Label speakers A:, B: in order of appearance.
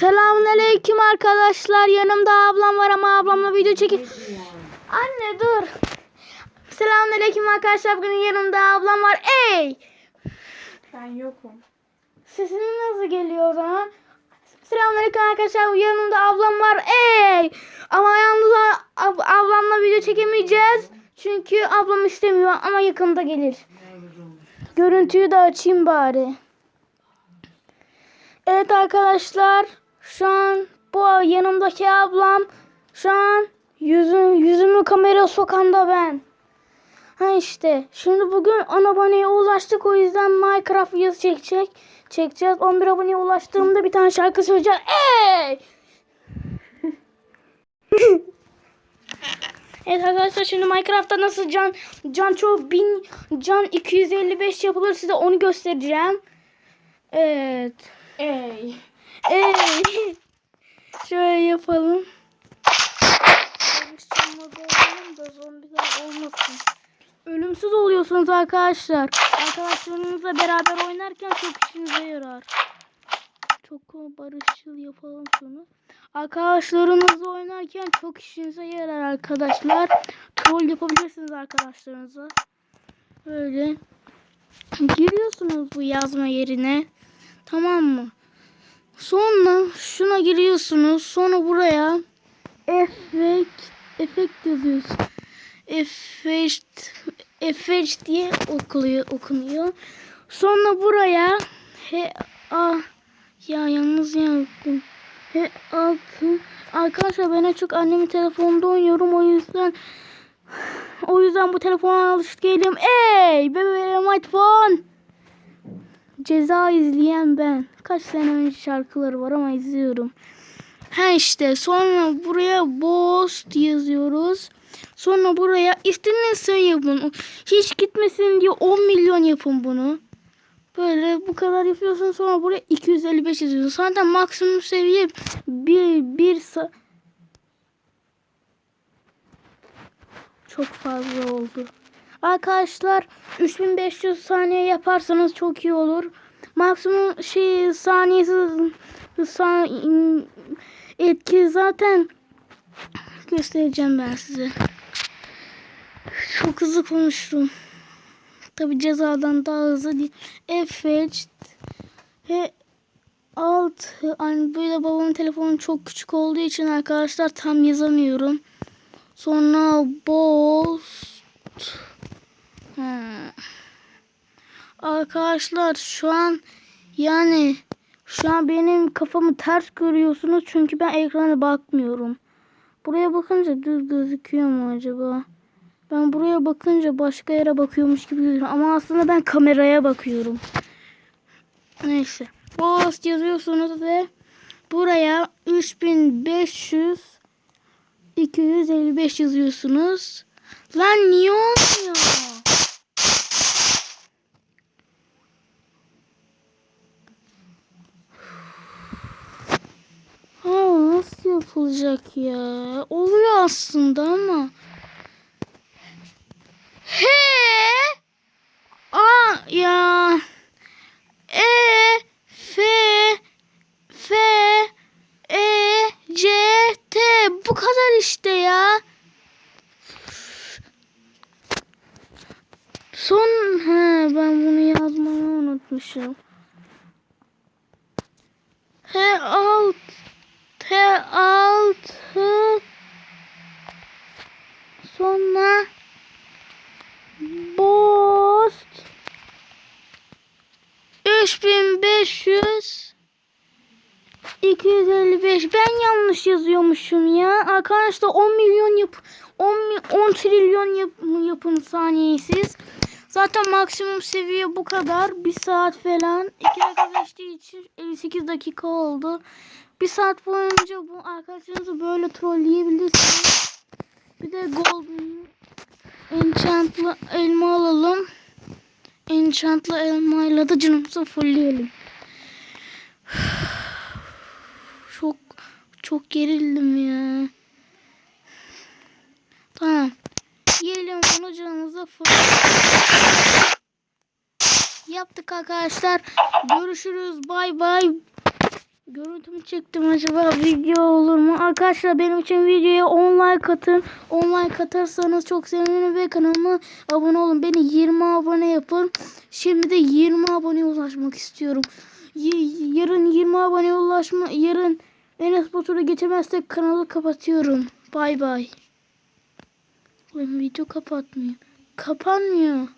A: Selamünaleyküm arkadaşlar. Yanımda ablam var ama ablamla video çekin. Anne dur. Selamünaleyküm arkadaşlar. Bugün yanımda ablam var. Ey!
B: Ben yokum.
A: Sesin nasıl geliyor o zaman? Selamünaleyküm arkadaşlar. Yanımda ablam var. Ey! Ama yalnız ab- ablamla video çekemeyeceğiz. Çünkü ablam istemiyor ama yakında gelir. Görüntüyü de açayım bari. Evet arkadaşlar. Şu an bu yanımdaki ablam. Şu an yüzüm, yüzümü kameraya sokan da ben. Ha işte. Şimdi bugün 10 aboneye ulaştık. O yüzden Minecraft videosu çekecek. Çekeceğiz. 11 aboneye ulaştığımda bir tane şarkı söyleyeceğiz. Ey! evet arkadaşlar şimdi Minecraft'ta nasıl can can çoğu 1000 can 255 yapılır size onu göstereceğim. Evet.
B: Ey.
A: Ey. Yapalım. Olmasın. Ölümsüz oluyorsunuz arkadaşlar. Arkadaşlarınızla beraber oynarken çok işinize yarar. Çok barışçıl yapalım şunu. Arkadaşlarınızla oynarken çok işinize yarar arkadaşlar. Troll yapabilirsiniz arkadaşlarınıza. Böyle. Giriyorsunuz bu yazma yerine. Tamam mı? Sonra şuna giriyorsunuz. Sonra buraya efekt efekt yazıyorsun. Efekt efekt diye okunuyor okunuyor. Sonra buraya he a ya yalnız yazdım. He altı Arkadaşlar ben çok annemin telefonunda oynuyorum o yüzden o yüzden bu telefona alışık değilim. Ey bebeğim iPhone. Ceza izleyen ben. Kaç sene önce şarkıları var ama izliyorum. Ha işte sonra buraya Bost yazıyoruz. Sonra buraya istediğiniz sayı yapın. Hiç gitmesin diye 10 milyon yapın bunu. Böyle bu kadar yapıyorsun sonra buraya 255 yazıyorsun. Zaten maksimum seviye bir, bir Çok fazla oldu. Arkadaşlar 3500 saniye yaparsanız çok iyi olur. Maksimum şey saniyesi sa- etki zaten göstereceğim ben size. Çok hızlı konuştum. Tabi cezadan daha hızlı değil. Effect ve alt hani böyle babamın telefonu çok küçük olduğu için arkadaşlar tam yazamıyorum. Sonra boss Arkadaşlar şu an yani şu an benim kafamı ters görüyorsunuz çünkü ben ekrana bakmıyorum. Buraya bakınca düz gözüküyor mu acaba? Ben buraya bakınca başka yere bakıyormuş gibi gözüküyor ama aslında ben kameraya bakıyorum. Neyse. Boss yazıyorsunuz ve buraya 3500 255 yazıyorsunuz. Lan niye olmuyor? Ha, yapılacak ya? Oluyor aslında ama. He? A ya. E F F E C T bu kadar işte ya. Son he ben bunu yazmayı unutmuşum. H alt T altı sonra Bost 3500 255 ben yanlış yazıyormuşum ya. Arkadaşlar 10 milyon yap 10, mi- 10 trilyon yap, yapın saniyesiz. Zaten maksimum seviye bu kadar. Bir saat falan. 2 dakika geçtiği için 58 dakika oldu. Bir saat boyunca bu arkadaşlarınızı böyle trollleyebilirsiniz. Bir de golden enchantlı elma alalım. Enchantlı elmayla da canımızı fullleyelim. Çok çok gerildim ya. Tamam. Yiyelim bunu canımıza full. Yaptık arkadaşlar. Görüşürüz. Bay bay. Görüntümü çektim acaba video olur mu? Arkadaşlar benim için videoya 10 like atın. 10 like atarsanız çok sevinirim ve kanalıma abone olun. Beni 20 abone yapın. Şimdi de 20 aboneye ulaşmak istiyorum. Y- yarın 20 aboneye ulaşma yarın Enes Batur'u geçemezsek kanalı kapatıyorum. Bay bay. Benim video kapatmıyor. Kapanmıyor.